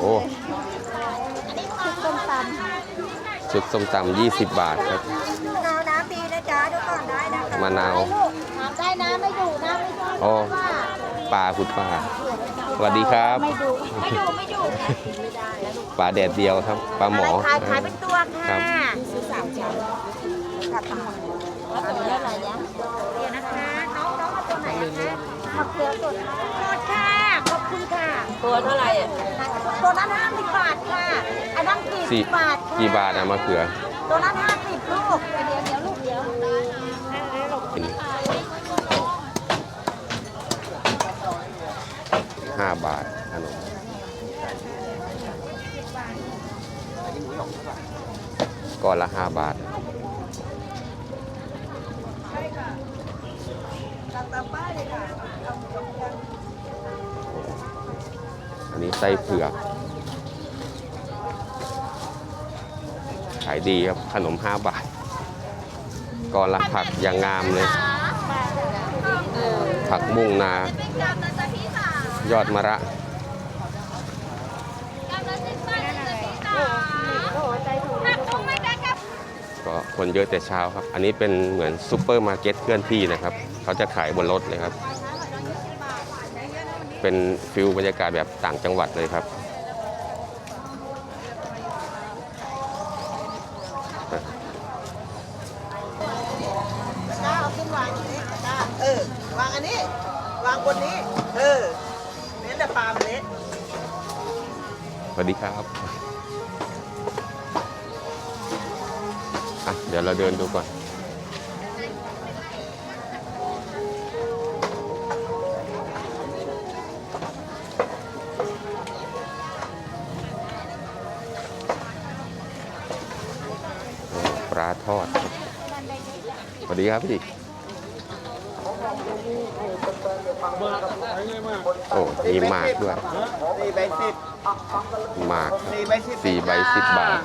โอ้ชุดส้มตชุดส้มตำ20 บาทครับำมะนาวน้ำดีนะจ๊ะดูก่อนได้นะคะมะนาวน้ำได้น้ำไม่ดูน้ำไม่ดูโอ้ปลาคุณป้าสวัสดีครับ ไม่ดูไม่ดูไม่ดูปลาแดดเดียวครับ ปลาหมอ ขายขายเป็นตัวครัค่ะบ ซื้อสามชั้นกับปลาแล้วตัวนี้อะไรเนี่ยเดี๋ยวนะคะ น้องน้องเอาตัวไหนนะคะมะเขือสดสดค่ะขอบคุณค่ะ ตัวเท่าไหร่อะ ตัวนั้นห้าสิบบาทค่ะอันนั้นกี่สี่บาทค่ะกี่บาทอะมะเขือตัวนั้นห้าสิบลูกเดี๋ยวเดี๋ยวลูกเดี๋ยวกินห้าบาทขนมก้อนละห้าบาทอัน นี้ไส้เผือก ขายดีครับ ขนม 5 บาทก่อนละผักอย่างงามเลย ผักบุ้งนา ยอดมะระก็คนเยอะแต่เช้าครับ อันนี้เป็นเหมือนซูเปอร์มาร์เก็ตเคลื่อนที่นะครับ เขาจะขายบนรถเลยครับ เป็นฟิลบรรยากาศแบบต่างจังหวัดเลยครับก้าเอาขึ้นวางอย่างนี้ก้าเออ วางอันนี้ วางบนนี้ เออเน้นแต่ปลามันเละสวัสดีครับอะเดี๋ยวเราเดินดูก่อน ดีครับพี่ โอ้มีหมากด้วยสี่ใบสิบหมากสี่ใบสิบสี่ใบสิบบาท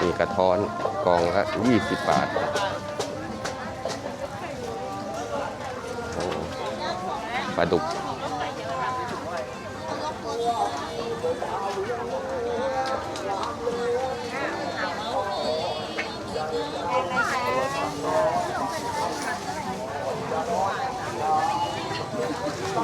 มีกระท้อนกองละยี่สิบบาทโอ้ปลาดุก ก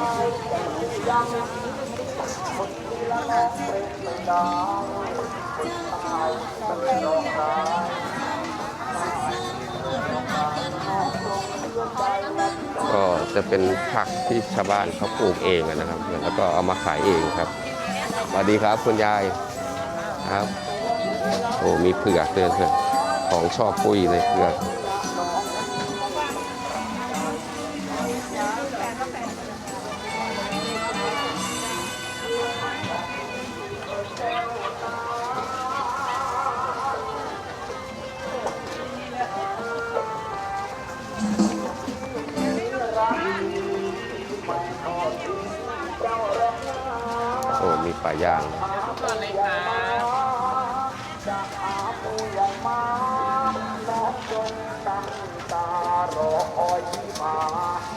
็จะเป็นผักที่ชาวบ้านเขาปลูกเองนะครับ แล้วก็เอามาขายเองครับสวัสดีครับคุณยายครับ โอ้มีเผือกเลยครับของชอบปุ้ยเลยเผือก โอ้มีปลาย่าง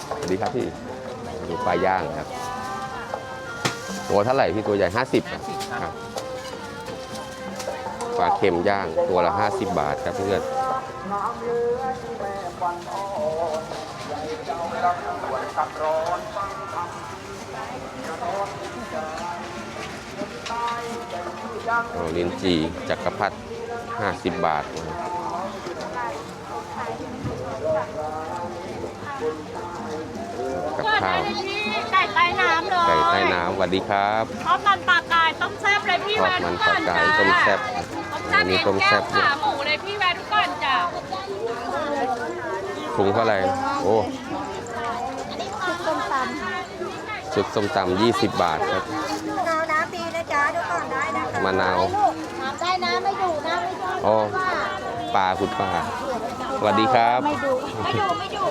สวัสดีครับพี่ดูปลาย่างครับตัวเท่าไหร่พี่ตัวใหญ่ 50อะครับปลาเค็มย่างตัวละ 50 บาทครับเพื่อนโลินจีจักรพรรดิ50 บาทนะครับกับข้าวไก่ใต้น้ำเลยไก่ใต้น้ำสวัสดีครับทอดมันปลากายต้มแซ่บเลยพี่ทอแวดนมัทุนกปก่ลาอนกาจ้ายต้มแซ่บต้มแซ่บมีเอ็ต้มนแก้แซ่วบด้วยขาหมูเลยพี่แวนทุกก่อนจ้าถุงเท่าไหร่โอ้ชุดส้มตำชุดส้มตำ20 บาทครับ มะนาวน้ำได้น้ำไม่ดูน้ำไม่ดูโอ้ปลาคุณป้าสวัสดีครับ ไม่ดูไม่ดูไม่ดู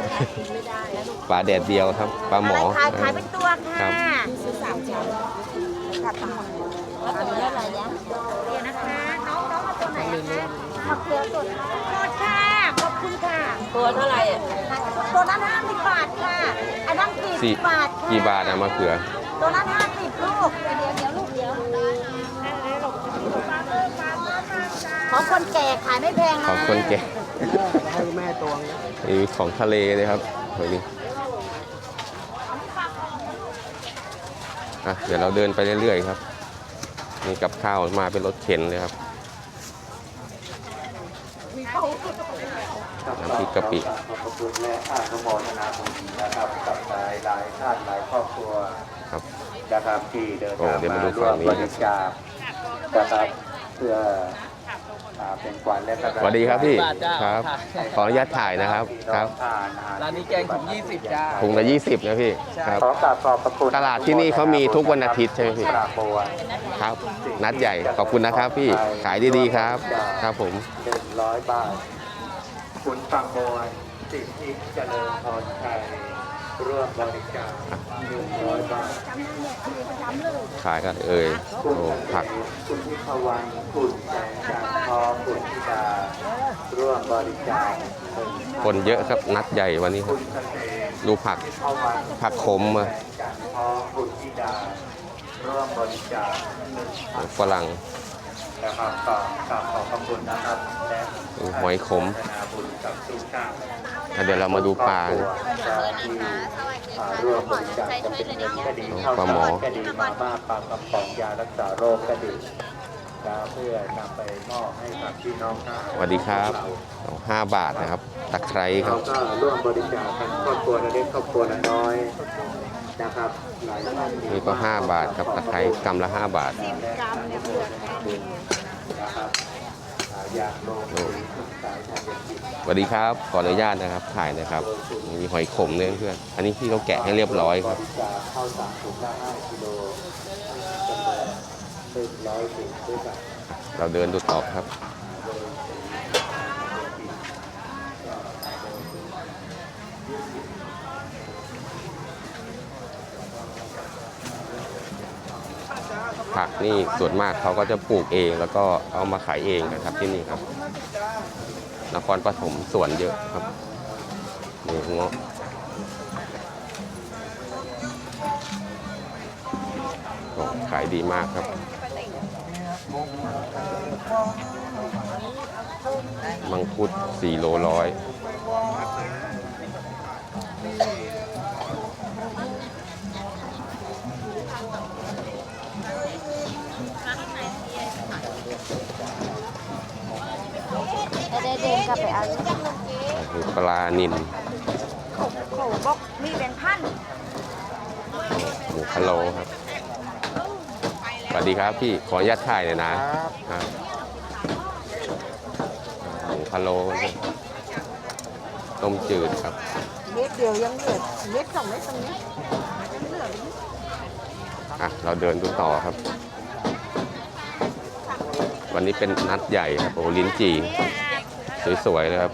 ปลาแดดเดียวครับปลาหมอขายขายเป็นตัวครัค่ะบซื้อสามชั้นกับปลาแล้วตัวนี้อะไรเนี่ยเดี๋ยวนะคะ น้องน้องเอาตัวไหนนะคะมะเขือสดสดค่ะขอบคุณค่ะ ตัวเท่าไหร่อะตัวนั้นห้าสิบบาทค่ะอันนั้นสี่สี่สิบบาทค่ะกี่บาทอะมะเขือ ตัวนั้นห้าสิบลูกเดี๋ยวเดี๋ยวลูกเดี๋ยว ของคนแก่ขายไม่แพงนะของคนแก่ให้แม่ตวงมีของทะเลเลยครับเฮ้ยนี่อะเดี๋ยวเราเดินไปเรื่อยๆครับมีกับข้าวมาเป็นรถเข็นเลยครับน้ำพริกกะปิขอบคุณและอนุโมทนาบุญนะครับกับหลายหลายท่านหลายครอบครัวครับนะครับที่เดินโอ้ทางเดี๋ยวมามาดูร่วฝั่มงนี้บริจาคนะครับเพื่อ สวัสดีครับพี่บาทจ้าครับ ขออนุญาตถ่ายนะครับครับ ร้านนี้แกงถุง20จ้าถุงละ20นะพี่ครับขอกราบขอบพระคุณตลาดที่นี่เขามีทุกวันอาทิตย์ใช่ไหมพี่กราบบัวครับ นัดใหญ่ขอบคุณนะครับพี่ขายดีๆครับครับผมหนึ่งร้อยบาทคุณฟังบอยสิทธิเจริญพรชัย ร่วมบริจาคหนึ่งร้อยบาทขายกันเอ่ยคุณโอ้เกษผักมคุณพิพวันคุณแสงจากทอคุณธิดาร่วมบริจาคหนึ่งคนเยอะครับนัดใหญ่วันนี้คคุรับณเกษมดูผักพวันผักขมอะแสงจากทอคุณธิดาร่วมบริจาคหนึ่งพันฝรั่ง นะครับก็กราบขอบพระคุณนะครับและหอยขม อนุโทนาบุญกับทุกท่านอะเดี๋ยวเรามาดูปลา ครอบครัวที่อ่าร่วมบริจาคกันเป็นเงินก็ดีข้าวปลาหมสาอ รก็ดีมาม่าปลากระป๋องยารักษาโรคก็ดีนะเพื่อนำไปมอบให้กับพี่น้องทหาร สวัสดีครับเอาห้าบาทนะครับ ตะไคร้คเรารับก็ร่วมบริจาคกันครอบครัวละเล็กครอบครัวละน้อย นะครับหลายท่านนี่ก็ 5 บาทครับตะไคร้กำละ 5 บาทนะครับอ่าอยากลงทุนสายทางจิตสวัสดีครับขออนุญาตนะครับถ่ายนะครับมีหอยขมเนี่ยเพื่อนอันนี้พี่เขาแกะให้เรียบร้อยครับบริจาคข้าวสารถุงละ5กิโลจำนวนหนึ่งร้อยถุงด้วยกันเราเดินดูต่อครับ ผักนี่ส่วนมากเขาก็จะปลูกเอง แล้วก็เอามาขายเองนะครับที่นี่ครับ นครปฐมสวนเยอะครับนี่เงาะโอ้ขายดีมากครับ มังคุด4โลร้อย เลยเดินกลับไปเอาคือปลานิลโอ้โหบอกมีเป็นพันหมูพะโล้ครับ สวัสดีครับพี่ ขออนุญาตถ่ายหน่อยนะครับหมูพะโล้ต้มจืดครับเม็ดเดียวยังเหลือเม็ดสองเม็ดตรงนี้ยังเหลืออยู่อะ เราเดินดูต่อครับ วันนี้เป็นนัดใหญ่ครับโอ้ลิ้นจี่ สวยๆเลยครับ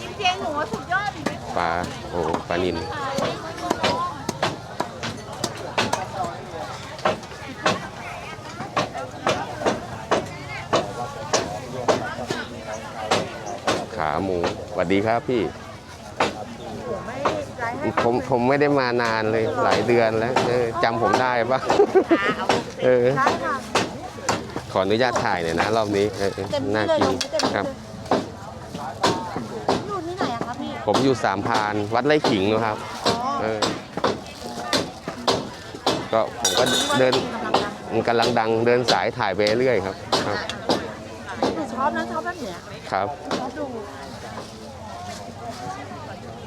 กินเจงหนูสุดยอดปลาโอ้ปลานิลขาหมูสวัสดีครับพี่ ผมผมไม่ได้มานานเลยหลายเดือนแล้วเออจำผมได้ปะเออใช่ค่ะ ขออนุญาตถ่ายหน่อยนะรอบนี้เออเต็มที่น่าเลยกินลงเต็มที่ครับ อยู่ที่ไหนอะคะพี่ผมอยู่สามพรานวัดไร่ขิงนะครับอ๋อเออก็ผมก็เดินมันกำลังดังเดินสายถ่ายไปเรื่อยครับ ครับหนูชอบนะชอบแบบเนี้ยครับชอบดู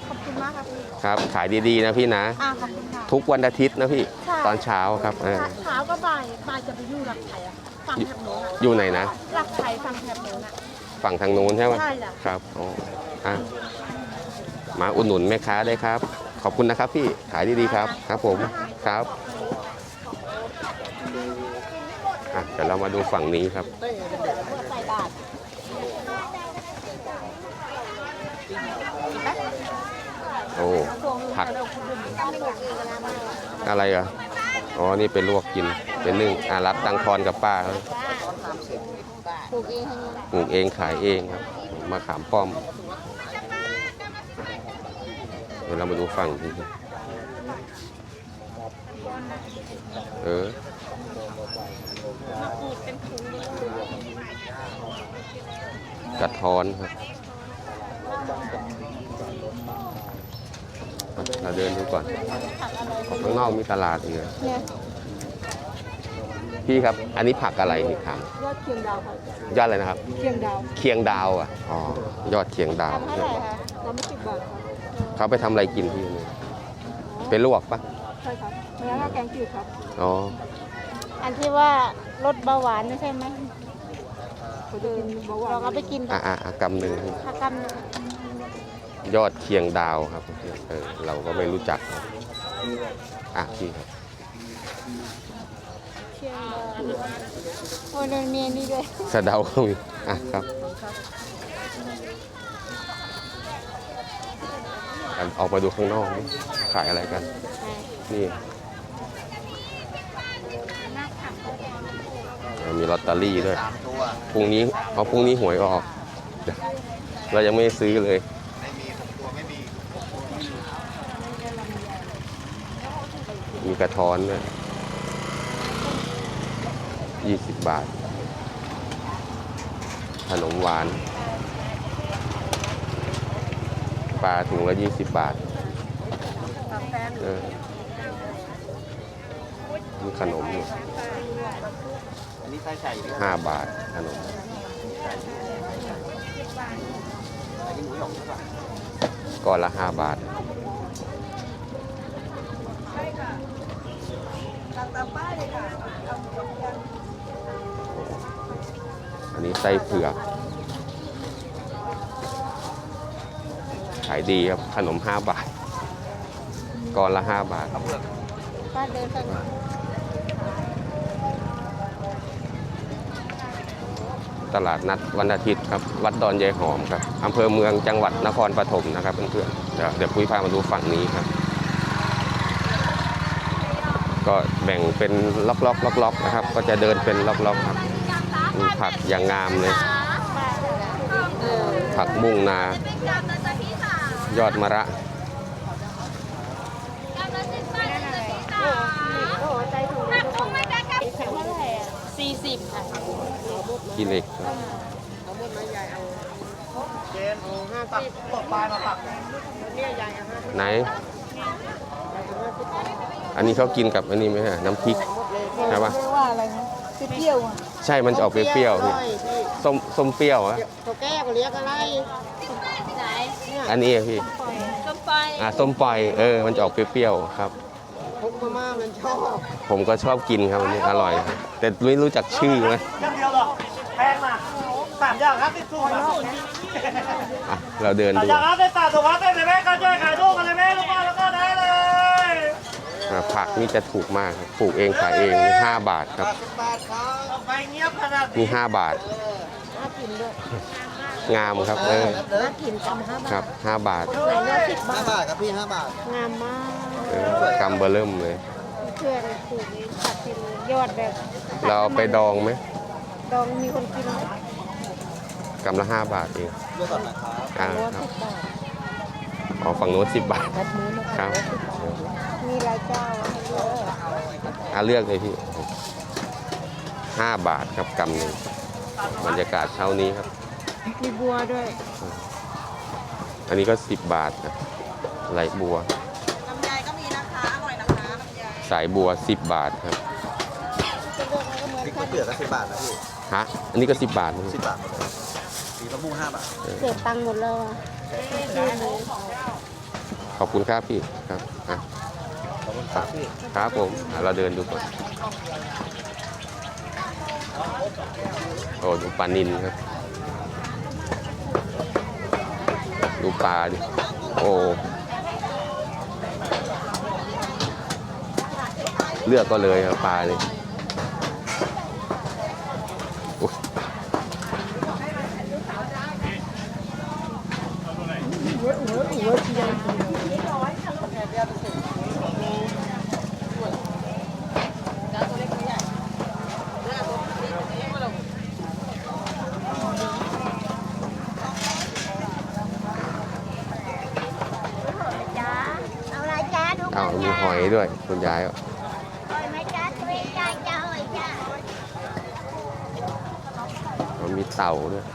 ขอบคุณมากค่ะพี่ครับ ขายดีๆนะพี่นะ อ่าขอบคุณค่ะ ทุกวันอาทิตย์นะพี่ ค่ะ ตอนเช้าครับเออ เช้าก็บ่ายบ่ายจะไปอยู่หลักไทยอะ ฝั่งแถบโน้นอะอยู่ไหนนะ หลักไทยฝั่งแถบโน้นอะ ฝั่งทางนู้นใช่ไหมใช่จ้ะ ครับอ๋ออะมาอุดหนุนแม่ค้าได้ครับ ขอบคุณนะครับพี่ ขายดีๆครับ ครับผม ครับอะเดี๋ยวเรามาดูฝั่งนี้ครับ ใส่บาทโอ้ ผัก อะไรอะ อ๋อ นี่เป็นลวกกิน เป็นนึ่งอะรับตังทอนกับป้าเขาบปลูกเองทั้งนั้นปลูกเองขายเองครับ มาขามป้อม เดี๋ยวเรามาดูฝั่งนี้เออกระท้อนครับ เราเดินดูก่อนออกข้างนอกมีตลาดอีกเหรอเนี่ยพี่ครับ อันนี้ผักอะไรนี่ครับยอดเคียงดาวครับยอดอะไรนะครับ เคียงดาวเคียงดาวอะอ๋อยอดเคียงดาว ทำเท่าไหร่คะเราไม่สิบบาทครับเขาไปทำอะไรกินพี่นี่เป็นลวกปะใช่ครับเนื้อแกงจืดครับ อ๋ออันที่ว่าลดเบาหวานไม่ใช่ไหมคือเราก็ไปกินอะอะอะกำหนึ่งพี่ผักกำนึง ยอดเคียงดาวครับเออเราก็ไม่รู้จักครับอะพี่ครับเคียงดาวโอ้ยมันมีอันนี้ด้วยสะเดาก็มีอะครับอะออกมาดูข้างนอกนี่ขายอะไรกัน นี่เออมีลอตเตอรี่ด้วยพรุ่งนี้เอาพรุ่งนี้หวยออกเดี๋ยวเรายังไม่ได้ซื้อเลย กระท้อนด้วยยี่สิบบาท ขนมหวาน ปลาถุงละยี่สิบบาทเออมีขนมอยู่ห้าบาทขนมก้อนละห้าบาท อันนี้ไส้เผือก ขายดีครับ ขนม 5 บาทก้อนละ 5 บาทป้าเดินไปตลาดนัดวันอาทิตย์ครับ วัดดอนยายหอมครับอำเภอเมืองจังหวัดนครปฐมนะครับเพื่อนๆเดี๋ยวเดี๋ยวปุ้ยพามาดูฝั่งนี้ครับ ก็แบ่งเป็นล็อกๆล็อกๆนะครับ ก็จะเดินเป็นล็อกๆครับผักอย่างงามเลย ผักบุ้งนา ยอดมะระสี่สิบค่ะขี้เล็กครับเจนโอ้ห้าตักตกปลามาตักเนี่ยใหญ่อะฮะไหน อันนี้เขากินกับอันนี้ไหมฮะน้ำพริก ใช่ปะ เรียกว่าอะไรนะเปรี้ยวอะใช่มันจะออกเปรี้ยวๆพี่ส้มส้มเปรี้ยวอะตัวแก้ก็เรียกอะไรไหนอันนี้อะพี่ส้มปอยอ่าส้มปล่อยเออมันจะออกเปรี้ยวๆครับ พกมาม่ามันชอบผมก็ชอบกินครับอันนี้อร่อยครับแต่ไม่รู้จักชื่อไหมอย่างเดียวหรอแพงนะสามอย่างครับที่สูงอะอะเราเดินสามดูอย่างครับได้ตาถูกครับได้เลยแม่ก็ช่วยขายลูกกันเลยแม่ลูกค้าแล้วก็ได้เลย อ่า ผักนี่จะถูกมากครับปลูกเองขายเองนี่ห้าบาทครับบาทครับไปเงียบขนาดนี่ห้าบาท น่ากินด้วยงามครับเออน่ากินกำห้าคบารัทบห้าบาทไหนเลือกสิบบาห้าท บาทครับพี่ห้าบาท งามมากเออกำเบอร์เริ่มเลย เพื่อนปลูกนี้ตัดเป็นยอดแบบเราเอาไปดองไหมดองมีคนกินไหมกำละห้าบาทเองเลือกก่อนนะครับอ่าร้อยครับสิบบาทอ๋อฝั่งโน้นสิบบาท แบบนี้นะคคะรับ มีหลายเจ้าให้เลือกอะเลือกเลยพี่ห้าบาทครับกำหนึ่งบรรยากาศเช้านี้ครับ มีบัวด้วย อันนี้ก็สิบบาทนะไหลบัวลำไยก็มีนะคะ อร่อยนะคะลำไยสายบัวสิบบาทครับจะเลือกอะไรก็เหมือนพริกกัมะนเขือก็สิบบาทนะพี่ฮะอันนี้ก็สิบบาทนะสิบบาทสีมะม่วงห้าบาทเสียตังค์หมดแล้วอะขอบคุณครับพี่ครับอะขอบ คุณครับพี่ครับผมอะเราเดินดูก่อนโอ้ดูปลานินครับ ดูปลาดิโอ้เลือกก็เลยครับปลาเลยอุ๊ย ด้วย คุณยายมีเต่าด้วย